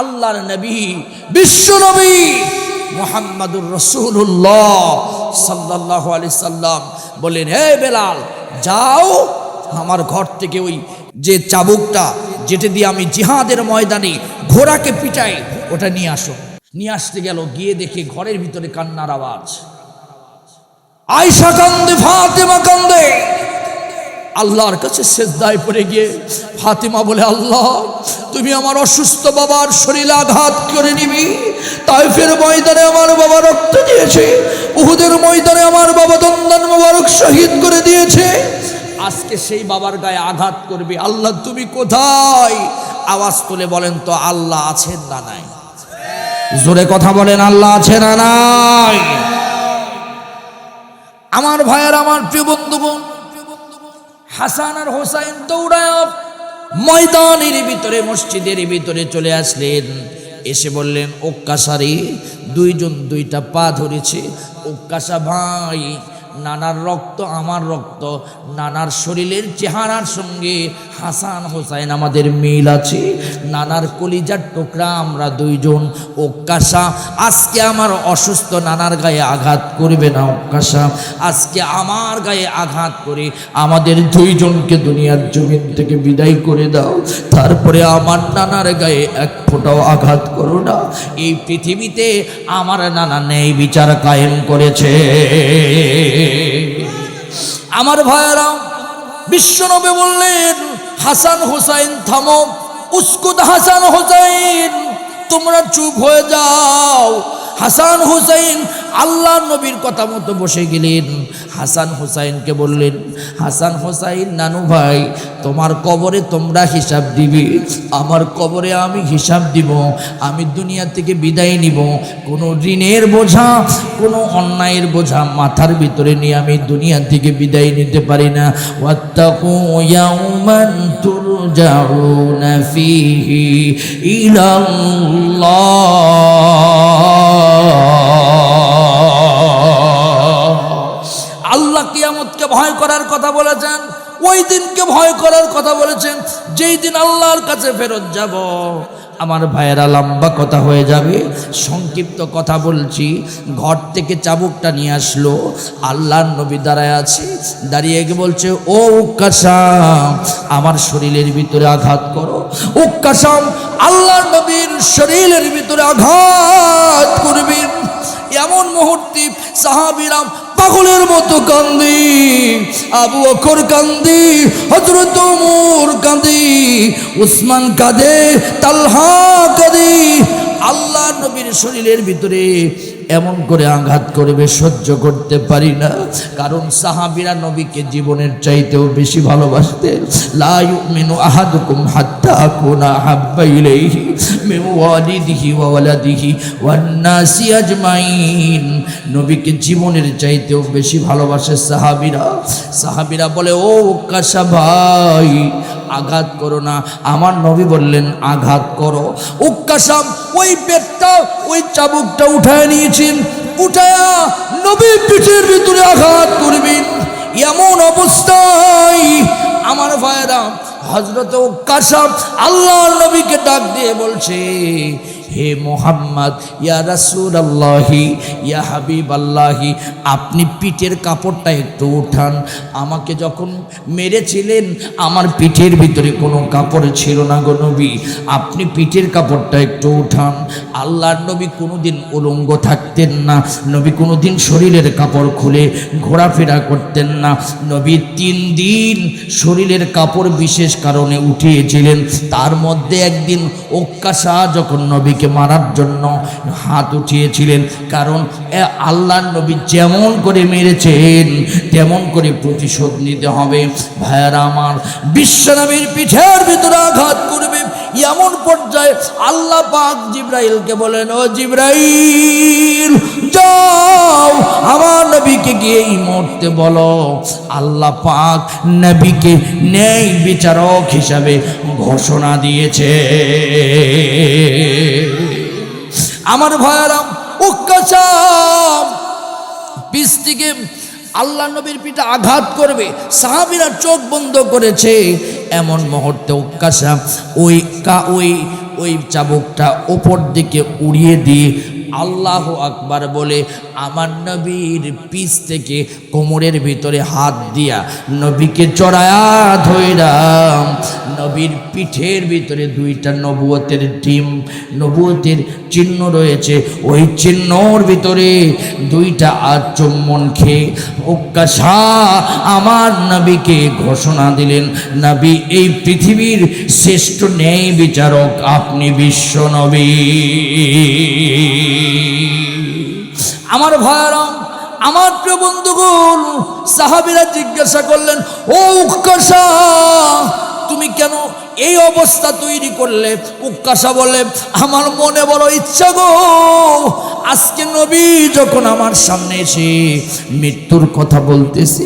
আল্লাহর নবী, বিশ্ব নবী মোহাম্মদুর রসুল্লাহ সাল্লাহ আলি সাল্লাম বললেন হে বেলাল, যাও আমার ঘর থেকে ওই যে চাবুকটা, যেটা দিয়ে আমি জিহাদের ময়দানে ঘোড়াকে পিটাই, ওটা নিয়ে আসো। নিয়ে আসতে গেল, গিয়ে দেখে ঘরের ভিতরে কান্নার আওয়াজ। আয়সা কান্দে, ফাতেমা কান্দে আল্লাহর কাছে সেজদায় পড়ে গিয়ে ফাতিমা বলে, আল্লাহ, তুমি আমার অসুস্থ বাবার শরীরে আঘাত করে নিবি। তাইফের ময়দানে আমার বাবা রক্ত দিয়েছে। উহুদের ময়দানে আমার বাবা দন্দন মোবারক শহীদ করে দিয়েছে। আজকে সেই বাবার গায়ে আঘাত করবে। আল্লাহ, তুমি কোথায়? আওয়াজ তুলে বলেন তো, আল্লাহ আছেন না নাই? জোরে কথা বলেন, আল্লাহ আছে না নাই? আমার ভাইয়ের, আমার প্রিয় বন্ধুগণ হাসান আর হোসাইন দৌড়ায় ময়দানের ভিতরে, মসজিদের ভিতরে চলে আসলেন। এসে বললেন ওক্কাসারে দুইজন দুইটা পা ধরেছে। ওক্কাসা ভাই নানার রক্ত আমার রক্ত, নানার শরীরের চেহারার সঙ্গে। হাসান হোসাইন আমাদের মিল আছে। নানার কলিজার টুকরা আমরা দুইজন। ওক্কাসা আজকে আমার অসুস্থ নানার গায়ে আঘাত করবে না ওক্কাসা আজকে আমার গায়ে আঘাত করে আমাদের দুইজনকে দুনিয়ার জমিন থেকে বিদায় করে দাও। তারপরে আমার নানার গায়ে এক ফোঁটাও আঘাত করো না। এই পৃথিবীতে আমার নানা নেই বিচার কায়েম করেছে। আমার ভাইয়েরা বিশ্বনবে বললেন হাসান হুসাইন থামো উস্কুদ হাসান হুসাইন তোমরা চুপ হয়ে যাও। হাসান হুসাইন আল্লাহ নবীর কথা মতো বসে গেলেন। হাসান হুসাইনকে বললেন, হাসান হুসাইন, নানু ভাই, তোমার কবরে তোমরা হিসাব দিবে। আমার কবরে আমি হিসাব দিব, আমি দুনিয়া থেকে বিদায় নিব। কোনো ঋণের বোঝা, কোনো অন্যায়ের বোঝা মাথার ভিতরে নিয়ে আমি দুনিয়া থেকে বিদায় নিতে পারি না। ইলাল্লাহ। ভয় করার কথা বলেছেন, ওই দিনকে ভয় করার কথা বলেছেন, যেই দিন আল্লাহর কাছে ফেরত যাব, আমার ভাইয়েরা লম্বা কথা হয়ে যাবে, সংক্ষিপ্ত কথা বলছি, ঘর থেকে চাবুকটা নিয়ে আসলো, আল্লাহর নবী দাঁড়ায় আছে, দাঁড়িয়ে গিয়ে বলছে, ও উক্কাসাম আমার শরীরের ভিতরে আঘাত করো। উক্কাসাম আল্লাহর নবীর শরীরের ভিতরে আঘাত করবেন এমন মুহূর্তে সাহাবিরাম পাগলের মতো কান্দি আবু অকর কান্দি হজরত মোর কান্দি উসমান কাঁদে, তালহা কাঁদি। আল্লাহ নবীর শরীরের ভিতরে এমন করে আঘাত করবে, সহ্য করতে পারি না। কারণ সাহাবিরা নবীকে জীবনের চাইতেও বেশি ভালোবাসতেন লা ইউমিনু আহাদুকুম হাত্তা মিন আজমাইন। নবীকে জীবনের চাইতেও বেশি ভালোবাসে সাহাবিরা। সাহাবিরা বলে, ও কাশা ভাই আঘাত করো না। আমার নবী বললেন, আঘাত করো। উক্কাসাম ওই পেটটা, ওই চাবুকটা উঠায় নিয়েছেন। উঠায়া নবী পিঠের ভিতরে আঘাত করবেন। এমন অবস্থায় আমার ভাইরা হজরত কাসাম আল্লাহ নবীকে ডাক দিয়ে বলছে হে মোহাম্মদ, ইয়া রাসুল আল্লাহি ইয়া হাবিব আল্লাহি আপনি পিঠের কাপড়টা একটু উঠান। আমাকে যখন মেরেছিলেন, আমার পিঠের ভিতরে কোনো কাপড় ছিল না গো নবী। আপনি পিঠের কাপড়টা একটু উঠান। আল্লাহর নবী কোনোদিন উলঙ্গ থাকতেন না। নবী কোনোদিন শরীরের কাপড় খুলে ঘোরাফেরা করতেন না। নবী তিন দিন শরীরের কাপড় বিশেষ কারণে উঠিয়েছিলেন। তার মধ্যে একদিন ওক্কাশা যখন নবীকে মারার জন্য হাত উঠিয়েছিলেন। কারণ আল্লাহ নবী যেমন করে মেরেছেন, তেমন করে প্রতিশোধ নিতে হবে। ভাইয়ারা আমার বিশ্বনবীর পিঠের ভিতরে আঘাত করবে এমন পর্যায়ে আল্লাহ পাক জিব্রাইলকে বলেন, ও জিব্রাইল যাও, আমার নবীকে গিয়ে এই মুহূর্তে বলো, আল্লাহ পাক নবীকে নেই বিচারক হিসাবে ঘোষণা দিয়েছে। আমার ভাইয়ারাম উক্কাচাম পিস থেকে আল্লাহ নবীর পিঠে আঘাত করবে, সাহাবিরা চোখ বন্ধ করেছে। এমন মুহূর্তে উকাশা ওই কা ওই ওই চাবুকটা ওপর দিকে উড়িয়ে দিয়ে আল্লাহ আকবার বলে, আমার নবীর পিস থেকে কোমরের ভিতরে হাত দিয়া নবীকে চড়ায়া ধৈরাম নবীর পিঠের ভিতরে দুইটা নবুয়তের ডিম, নবুয়তের চিহ্ন রয়েছে। ওই চিহ্নর ভিতরে দুইটা আর চুম্বন খেয়ে উক্কাশা আমার নবীকে ঘোষণা দিলেন, নবী, এই পৃথিবীর শ্রেষ্ঠ ন্যায় বিচারক আপনি বিশ্ব নবী। আমার ভাইরাম আমার প্রিয় বন্ধুগণ, সাহাবিরা জিজ্ঞাসা করলেন, ও উৎকর্ষা তুমি কেন এই অবস্থা তৈরি করলে? উৎকাশা বলে, আমার মনে বড় ইচ্ছা গো, আজকে নবী যখন আমার সামনে এসে মৃত্যুর কথা বলতেছে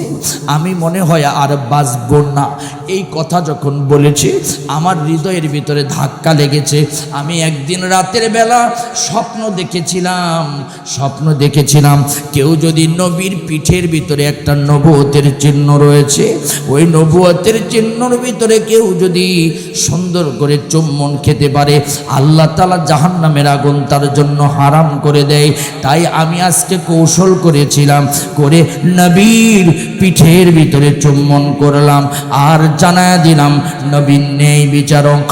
আমি মনে হয় আর বাঁচব না। এই কথা যখন বলেছে, আমার হৃদয়ের ভিতরে ধাক্কা লেগেছে। আমি একদিন রাতের বেলা স্বপ্ন দেখেছিলাম স্বপ্ন দেখেছিলাম, কেউ যদি নবীর পিঠের ভিতরে একটা নবুয়তের চিহ্ন রয়েছে, ওই নবুয়তের চিহ্নর ভিতরে কেউ যদি সুন্দর করে চুম্বন খেতে পারে, আল্লাহ তালা জাহান নামের আগুন তার জন্য হারাম করে দেয়। তাই আমি আজকে কৌশল করেছিলাম, করে নবীর পিঠের ভিতরে চুম্বন করলাম আর জানায় দিলাম নবীন নেই বিচারক।